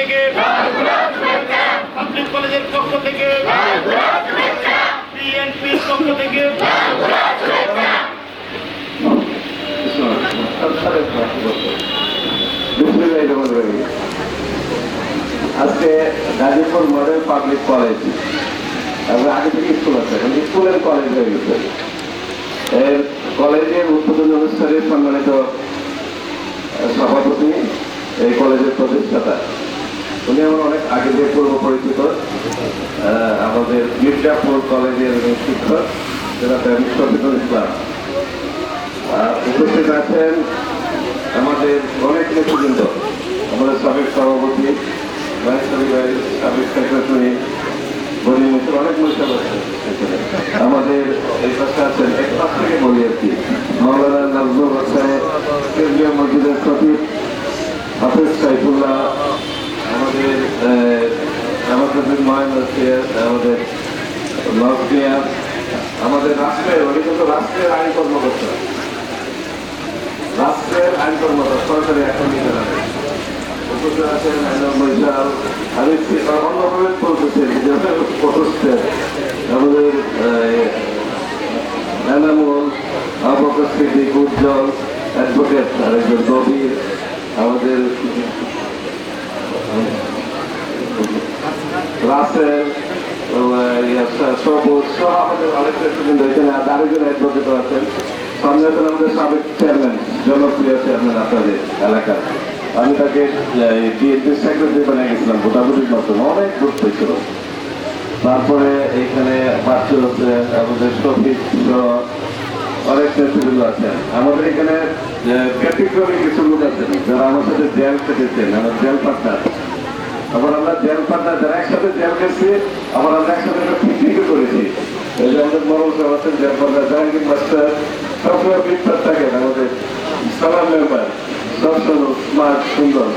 থেকে পাবলিক কলেজের পক্ষ থেকে পক্ষ থেকে। আজকে গাজীপুর মডেল পাবলিক কলেজ এবং আগে থেকে স্কুল আছে স্কুলের কলেজ হয়ে গেছে। এর কলেজের উদ্বোধন অনুষ্ঠানে সম্মানিত সভাপতি, এই কলেজের প্রতিষ্ঠাতা। উনি আমার অনেক আগে দিয়ে পূর্ব পরিচিত আমাদের মির্জাপুর কলেজের শিক্ষক যারা শফিকুল ইসলাম। আর উপস্থিত আছেন আমাদের অনেক নেতৃবৃন্দ, আমাদের সাবেক সভাপতি সাবেক সেক্রেটারি বলি অনেক মহিলা আমাদের এই পাশে আছেন, এক পাশ থেকে বলি আর কি মৌলানা নাজমুল হোসেন, কেন্দ্রীয় মসজিদের সচিব আমাদের ময়ন আমাদের নজমিয়া আমাদের রাষ্ট্রের, উনি রাষ্ট্রের আইন কর্মকর্তা। রাষ্ট্রের আইন কর্মকর্তা সরকারি এখন আছেন অন্য মৈশাল আছেন। সামনে আছেন আমাদের সাবেক চেয়ারম্যান, জনপ্রিয় চেয়ারম্যান আপনাদের এলাকার। আমি তাকে বিএনপির সেক্রেটারি বানিয়ে গেছিলাম, ভোটাভুটির মাধ্যমে। অনেক ভোট পেয়েছিল। তারপরে এখানে পার্থ হচ্ছে, আমাদের শফিক অনেক নেতৃবৃন্দ আছেন। আমাদের এখানে ব্যতিক্রমী কিছু লোক আছেন, যারা আমার সাথে জেল কেটেছেন আমার জেল পার্টনার আবার আমরা জেল পার্টনার যারা একসাথে জেল গেছি আবার আমরা একসাথে একটা পিকনিকও করেছি। এই যে আমাদের মরম সাহেব আছেন পার্টনার জাহাঙ্গীর মাস্টার সবসময় বিস্তার থাকেন আমাদের সালাম মেম্বার সবসময় স্মার্ট সুন্দর।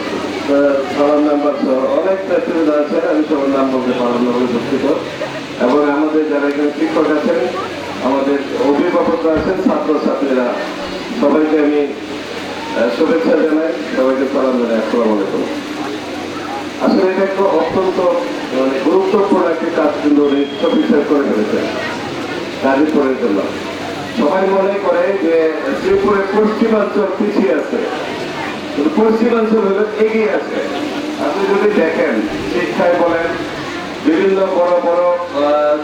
সালাম মেম্বার সহ অনেক নেতৃবৃন্দ আছেন আমি সবার এবং আমাদের যারা এখানে শিক্ষক আছেন, আমাদের অভিভাবকরা আছেন ছাত্র ছাত্রীরা সবাইকে আমি শুভেচ্ছা জানাই, সবাইকে সালাম জানাই, আসসালামু আলাইকুম। আসলে এটা একটা অত্যন্ত মানে গুরুত্বপূর্ণ একটি কাজ কিন্তু উনি করে ফেলেছেন। গাজীপুরের জন্য। সবাই মনে করে যে শ্রীপুরের পশ্চিমাঞ্চল পিছিয়ে আছে। পশ্চিমাঞ্চল হলো এগিয়ে আছে। আপনি যদি দেখেন, শিক্ষায় বলেন, বিভিন্ন বড় বড়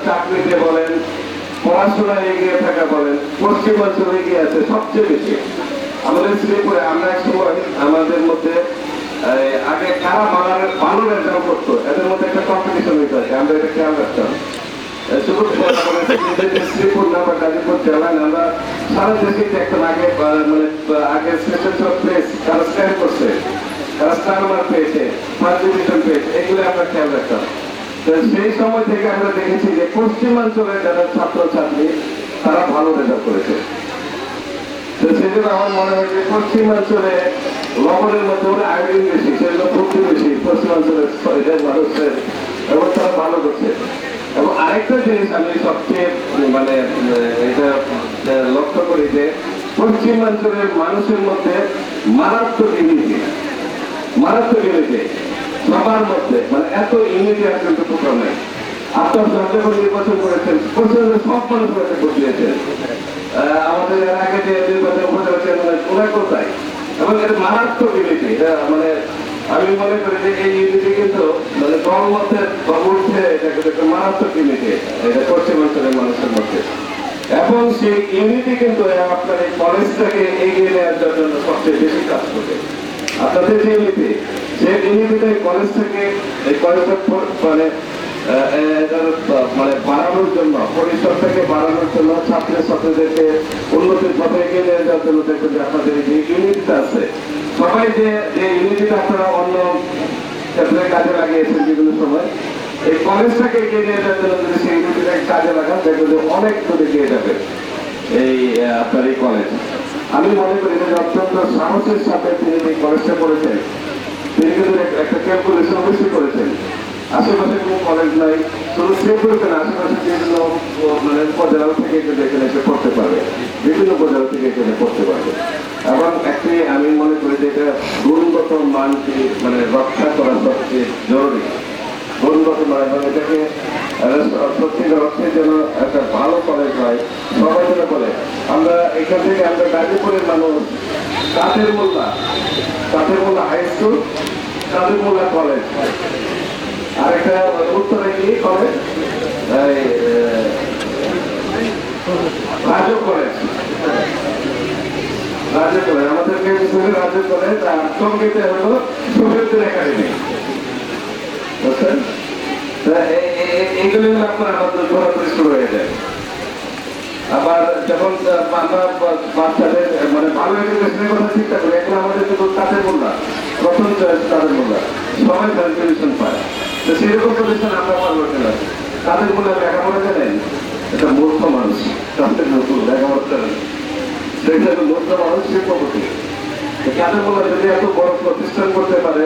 চাকরিতে বলেন, পড়াশোনায় এগিয়ে থাকা বলেন, পশ্চিমাঞ্চল এগিয়ে আছে সবচেয়ে বেশি। আমাদের শ্রীপুরে আমরা এক সময় আমাদের মধ্যে আগে কারা বানানোর ভালো রেজাল্ট করতো এদের মধ্যে একটা কম্পিটিশন হইতে হয় আমরা এটা খেয়াল রাখতাম এই শুধু আমাদের কারা স্ট্যান্ড করছে রাখতাম তো সেই সময় থেকে আমরা দেখেছি যে পশ্চিমাঞ্চলের যারা ছাত্র ছাত্রী তারা ভালো রেজাল্ট করেছে সেজন্য আমার মনে হয় যে পশ্চিমাঞ্চলে লবণের মধ্যে আয়োডিন বেশি সেজন্য প্রচুর বেশি পশ্চিমাঞ্চলের মানুষের তারা ভালো করছে এবং আরেকটা জিনিস আমি সবচেয়ে মানে এটা লক্ষ্য করি যে পশ্চিমাঞ্চলের মানুষের মধ্যে মারাত্মক ইউনিটি মারাত্মক ইউনিটি সবার মধ্যে মানে এত ইউনিটি আর কিন্তু কোথাও নেই। আপনার নির্বাচন করেছেন পশ্চিমবঙ্গের সব মানুষ হয়েছে ভোট দিয়েছেন। আমাদের এর আগে যে নির্বাচন করেছেন ওরা কোথায়? এবং এর মারাত্মক ইউনিটি এটা মানে আমি মনে করি যে এই ইউনিটি কিন্তু দল উঠে এটা কিন্তু একটা মারাত্মক ইউনিটি এটা পশ্চিমাঞ্চলের মানুষের মধ্যে। এবং সেই ইউনিটি কিন্তু আপনার এই কলেজটাকে এগিয়ে নেওয়ার জন্য সবচেয়ে বেশি কাজ করবে আপনাদের যে ইউনিটি সেই ইউনিটিটা এই কলেজটাকে এই কলেজটা মানে মানে বাড়ানোর জন্য পরিসরটাকে বাড়ানোর জন্য ছাত্র ছাত্রীদেরকে উন্নতির পথে এগিয়ে নিয়ে যাওয়ার জন্য দেখবেন যে আপনাদের যে ইউনিটটা আছে, সবাই যে যে ইউনিটিটা আপনারা অন্য ক্ষেত্রে কাজে লাগিয়েছেন বিভিন্ন সময়। এই কলেজটাকে এগিয়ে নিয়ে যাওয়ার জন্য সেই ইউনিটিটাকে কাজে লাগান, দেখবেন অনেক দূর এগিয়ে যাবে এই আপনার এই কলেজ। আমি মনে করি যে অত্যন্ত সাহসের সাথে তিনি এই কলেজটা করেছেন, তিনি কিন্তু একটা ক্যালকুলেশন অবশ্যই করেছেন। আশেপাশে কোনো কলেজ নাই, শুধু শ্রীপুরকে না, আশেপাশে বিভিন্ন মানে উপজেলা থেকে কিন্তু এখানে এসে পড়তে পারবে। বিভিন্ন উপজেলা থেকে এখানে পড়তে পারবে। এবং একটি, আমি মনে করি যে এটা গুণগত মান মানটি মানে রক্ষা সবচেয়ে জরুরি। গুণগত মান এবং এটাকে সত্যিকার অর্থে যেন একটা ভালো কলেজ হয়, সবাই যেন বলে আমরা এখান থেকে আমরা গাজীপুরের মানুষ Kader Molla Kader Molla high school Kader Molla college আর একটা উত্তরে কি college Raju college Raju college আমাদেরকে রাজু কলেজ আর সঙ্গীতে হলো সুভেদ্র একাডেমি। বুঝছেন এ- এইগুলো আপনার ঘোরাঘুরি শুরু হয়ে যায়। আবার যখন আমরা বাচ্চাদের মানে ভালো এডুকেশনের কথা চিন্তা করি, এখন আমাদের কিন্তু তাদের মোল্লা, প্রথম চয়েস তাদের মোল্লা, সবাই গ্রাজুয়েশন পায়। তো সেরকম প্রতিষ্ঠান আমরা পারব না তাদের মোল্লা লেখাপড়া জানেন এটা মূর্খ মানুষ, তাদের নতুন লেখাপড়া জানেন সেটা মূর্খ মানুষ শিল্পপতি তাদের মোল্লা যদি এত বড় প্রতিষ্ঠান করতে পারে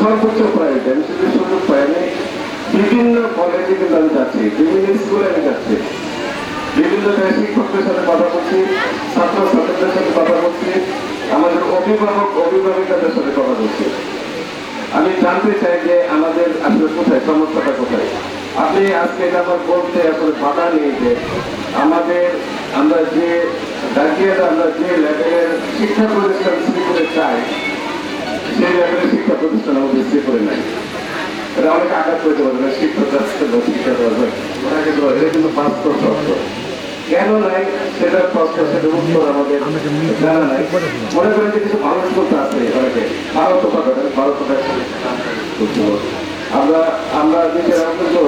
সর্বোচ্চ প্রায়োরিটি আমি শুধু সুযোগ পাই আমি বিভিন্ন কলেজে কিন্তু আমি যাচ্ছি বিভিন্ন স্কুলে আমি যাচ্ছি বিভিন্ন শিক্ষকদের সাথে কথা বলছি। ছাত্র ছাত্রীদের সাথে কথা বলছি। আমাদের অভিভাবক অভিভাবিকাদের সাথে কথা বলছি। আমি জানতে চাই যে আমাদের আসলে কোথায় সমস্যাটা কোথায় আপনি আজকে এটা আমার বলতে আসলে বাধা নেই যে আমাদের আমরা যে ডাকিয়ে আমরা যে লেভেলের শিক্ষা প্রতিষ্ঠান শ্রীপুরে চাই সেই লেভেলের শিক্ষা প্রতিষ্ঠান আমাদের শ্রীপুরে নাই। এটা আঘাত করতে পারবে না শিক্ষক আসতে পারবে শিক্ষা তো এটা কিন্তু বাস্তব সত্য কেন নাই? সেটার প্রশ্ন সেটার উত্তর আমাদের জানা নাই। মনে করেন যে কিছু মানুষ করতে আছে অনেকে। ভারত কথা ভারত কথা আমরা আমরা নিজেরা কিন্তু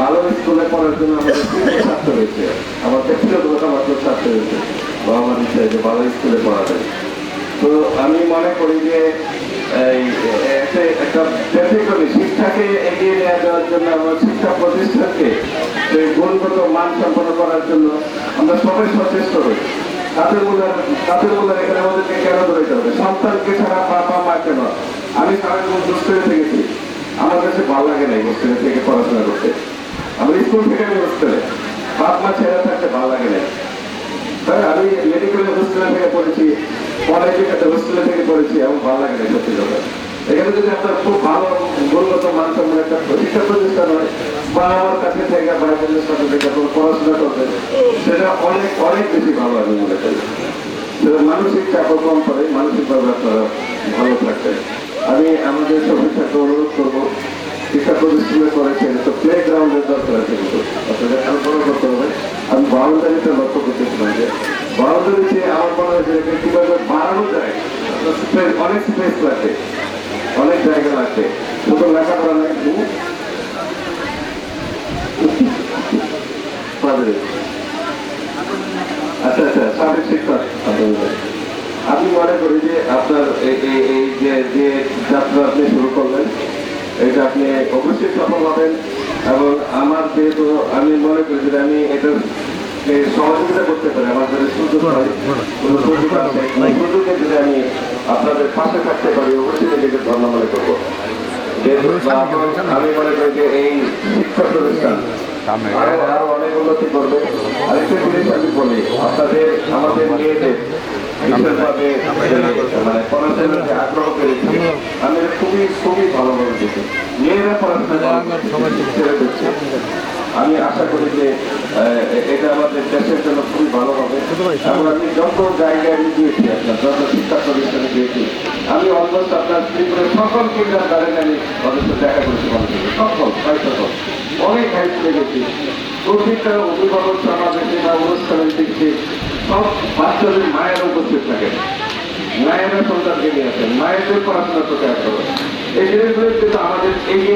ভালো স্কুলে পড়ার জন্য আমাদের ছাত্র হয়েছে। আমার ব্যক্তিগত মাত্র ছাত্র হয়েছে। বাবা মার ইচ্ছা যে ভালো স্কুলে পড়া যায় তো আমি মনে করি যে শিক্ষাকে এগিয়ে নিয়ে যাওয়ার জন্য আমরা শিক্ষা প্রতিষ্ঠানকে গুণগত মান সম্পন্ন করার জন্য আমরা সবাই সচেষ্ট হই। তাদের তাদের এখানে আমাদেরকে কেন ধরে সন্তানকে ছাড়া মা কেন? আমি থেকেছি। আমার কাছে ভালো লাগে থেকে পড়াশোনা করতে। স্কুল থেকে আমি বাপ মা ছেড়ে থাকতে ভালো লাগে না। তাই আমি মেডিকেল হোস্টেলে থেকে পড়েছি। একটা হোস্টেলে থেকে পড়েছি আমার ভালো লাগে এখানে যদি আপনার খুব ভালো একটা শিক্ষা প্রতিষ্ঠান হয়, বা আমার কাছে থেকে পড়াশোনা করবেন, সেটা অনেক অনেক বেশি ভালো আমি মনে করি। সেটা মানসিক চাপও কম মানসিকভাবে আপনারা ভালো থাকবেন। আমি আমাদের সফিসাকে অনুরোধ করব, শিক্ষা প্রতিষ্ঠানে করেছেন, তো প্লে গ্রাউন্ডের দরকার আছে কিন্তু। আপনাদের করতে আমি বাউন্ডারিতে লক্ষ্য করতেছিলাম যে আমার মনে আচ্ছা আচ্ছা সাবেক শিক্ষক আমি মনে করি যে আপনার এই যে যে যাত্রা আপনি শুরু করলেন, এটা আপনি অবশ্যই সফল হবেন। এবং আমার যেহেতু, আমি মনে করি যে আমি এটা সহযোগিতা করতে পারি আমার যদি সুযোগ হয় কোনো সুযোগ আছে সুযোগে যদি আমি আপনাদের পাশে থাকতে পারি অবশ্যই নিজেকে ধন্য মনে করব। আমি মনে করি যে এই শিক্ষা প্রতিষ্ঠান আরও আরও অনেক উন্নতি করবে। আরেকটা জিনিস আমি বলি আপনাদের আমাদের মেয়েদের বিশেষভাবে মানে পড়াশোনার যে আগ্রহ পেয়েছে আমি খুবই খুবই ভালো মনে দেখি মেয়েরা পড়াশোনা ছেড়ে দিচ্ছে। আমি আশা করি যে এটা আমাদের দেশের জন্য খুবই ভালো হবে। এবং আমি যত জায়গায় আমি গিয়েছি আপনার যত শিক্ষা প্রতিষ্ঠানে গিয়েছি আমি অলমোস্ট আপনার ত্রিপুরের সকল কিন্ডার গার্ডেন আমি সাথে দেখা করেছি মানুষের সকল, প্রায় সকল। অনেক হাই স্কুলে গেছি প্রতিটা অভিভাবক, সমাবেশে বা অনুষ্ঠানের দিকে সব বাচ্চাদের মায়ের উপস্থিত থাকেন। মায়েরা সন্তানকে নিয়ে আসেন, মায়েদের পড়াশোনা প্রচার করো আমাদের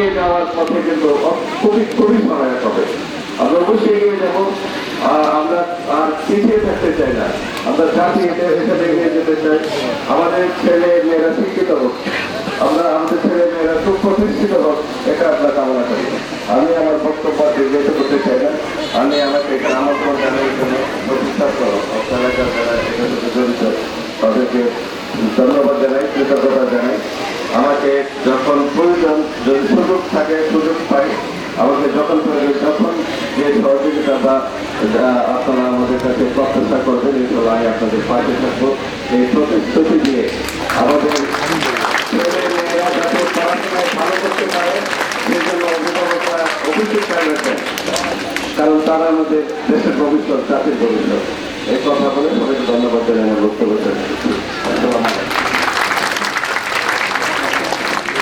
আমরা আমরা আমরা ছেলে মেয়েরা হোক আমরা আমাদের ছেলে মেয়েরা হোক, এটা আমরা কামনা করি। আমি আমার বক্তব্য আমি আমাকে আমন্ত্রণ জানাই জন্য প্রতিষ্ঠা করো এলাকার যারা এটার সাথে জড়িত তাদেরকে ধন্যবাদ জানাই কৃতজ্ঞতা জানাই আমাকে যখন প্রয়োজন যদি সুযোগ থাকে সুযোগ পাই আমাকে যখন প্রয়োজন যখন যে সহযোগিতা বা যা আপনারা আমাদের কাছে প্রত্যাশা করবেন ইনশাল্লাহ আমি আপনাদের পাশে থাকব। এই প্রতিশ্রুতি দিয়ে আমাদের ছেলে মেয়েরা যাতে পড়াশোনায় ভালো করতে পারে রয়েছেন কারণ তারা আমাদের দেশের ভবিষ্যৎ, জাতির ভবিষ্যৎ। এই কথা বলে সবাইকে ধন্যবাদ আমার বক্তব্য